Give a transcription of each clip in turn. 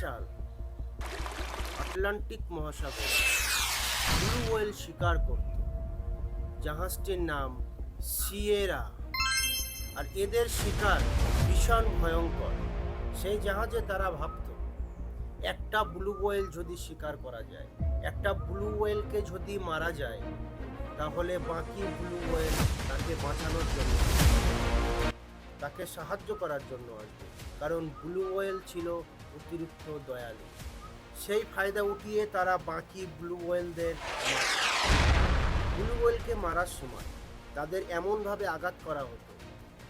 সাল আটলান্টিক মহাসাগর। Blue whale শিকার করত। জাহাজটির নাম সিয়েরা। আর এদের শিকার ভীষণ ভয়ঙ্কর। সেই জাহাজে তারা ভাবত, একটা ব্লু ওয়েল যদি শিকার করা যায়, একটা ব্লু ওয়েলকে যদি মারা যায়, তাহলে বাকি ব্লু ওয়েল তাকে বাঁচানোর জন্য তাকে সাহায্য করার জন্য আসবে। কারণ ব্লু ওয়েল ছিল অতিরিক্ত দয়ালু। সেই ফায়দা উঠিয়ে তারা বাকি ব্লু ওয়েলদের ব্লু ওয়েলকে মারার সময় তাদের এমনভাবে আঘাত করা হতো,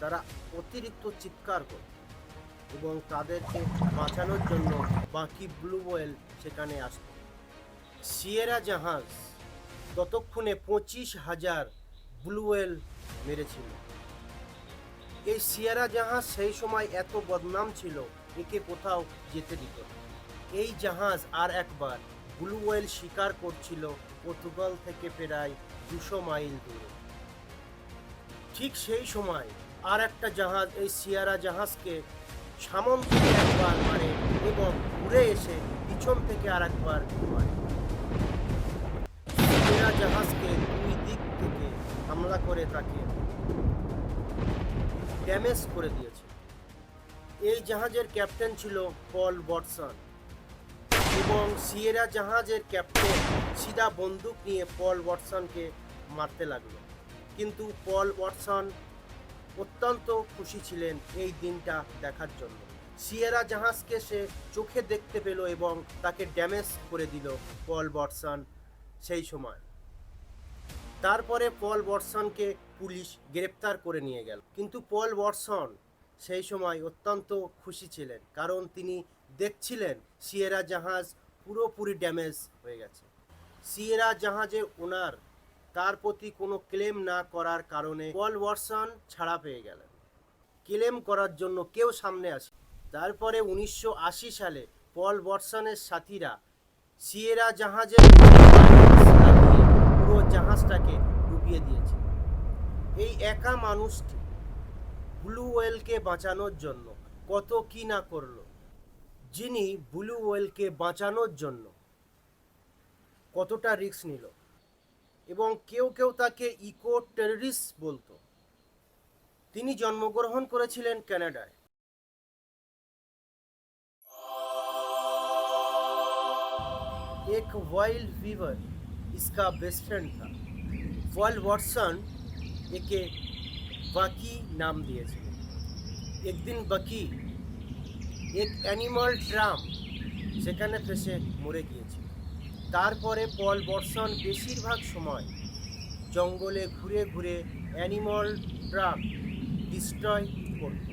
তারা অতিরিক্ত চিৎকার করত এবং তাদেরকে বাঁচানোর জন্য বাকি ব্লু ওয়েল সেখানে আসত। সিয়েরা জাহাজ ততক্ষণে পঁচিশ হাজার ব্লু ওয়েল মেরেছিল। এই সিয়েরা জাহাজ সেই সময় এত বদনাম ছিল একে কোথাও যেতে দিত এই জাহাজ আর একবার ব্লু ওয়েল শিকার করছিল পর্তুগাল থেকে প্রায় দুশো মাইল দূরে। ঠিক সেই সময় আর একটা জাহাজ এই সিয়ারা জাহাজকে সামন থেকে একবার মারে এবং ঘুরে এসে পিছন থেকে আর একবার মারে। সিয়েরা জাহাজকে দুই দিক থেকে হামলা করে তাকে ড্যামেজ করে দিয়েছে। এই জাহাজের ক্যাপ্টেন ছিল পল বটসন এবং সিয়েরা জাহাজের ক্যাপ্টেন সিধা বন্দুক নিয়ে পল ওয়াটসনকে মারতে লাগল। কিন্তু পল ওয়াটসন অত্যন্ত খুশি ছিলেন এই দিনটা দেখার জন্য। সিয়েরা জাহাজকে সে চোখে দেখতে পেল এবং তাকে ড্যামেজ করে দিল পল ওয়াটসন সেই সময়। তারপরে পল ওয়াটসনকে পুলিশ গ্রেপ্তার করে নিয়ে গেল। কিন্তু পল ওয়াটসন সেই সময় অত্যন্ত খুশি ছিলেন, কারণ তিনি দেখছিলেন সিয়েরা জাহাজ পুরোপুরি ড্যামেজ হয়ে গেছে। সিয়েরা জাহাজে ওনার তার প্রতি কোনো ক্লেম না করার কারণে পল ওয়াটসন ছাড়া পেয়ে গেলেন। ক্লেম করার জন্য কেউ সামনে আসে তারপরে উনিশশো আশি সালে পল ওয়াটসনের সাথীরা সিয়েরা লাগিয়ে পুরো জাহাজটাকে ডুবিয়ে দিয়েছে। এই একা মানুষটি ব্লু ওয়েলকে বাঁচানোর জন্য কত কি না করলো যিনি ব্লু ওয়েলকে বাঁচানোর জন্য কতটা রিস্ক নিল এবং কেউ কেউ তাকে ইকো টেররিস্ট বলতো তিনি জন্মগ্রহণ করেছিলেন কানাডায় एक वाइल्ड वीवर इसका बेस्ट फ्रेंड था पॉल वॉटसन একে বাকি নাম দিয়েছিল। একদিন বাকি, এক অ্যানিমাল ট্রাম সেখানে ফেসে মরে গিয়েছিল। তারপরে পল বর্ষণ বেশিরভাগ সময় জঙ্গলে ঘুরে ঘুরে অ্যানিমাল ট্রাম ডিস্ট্রয় করত।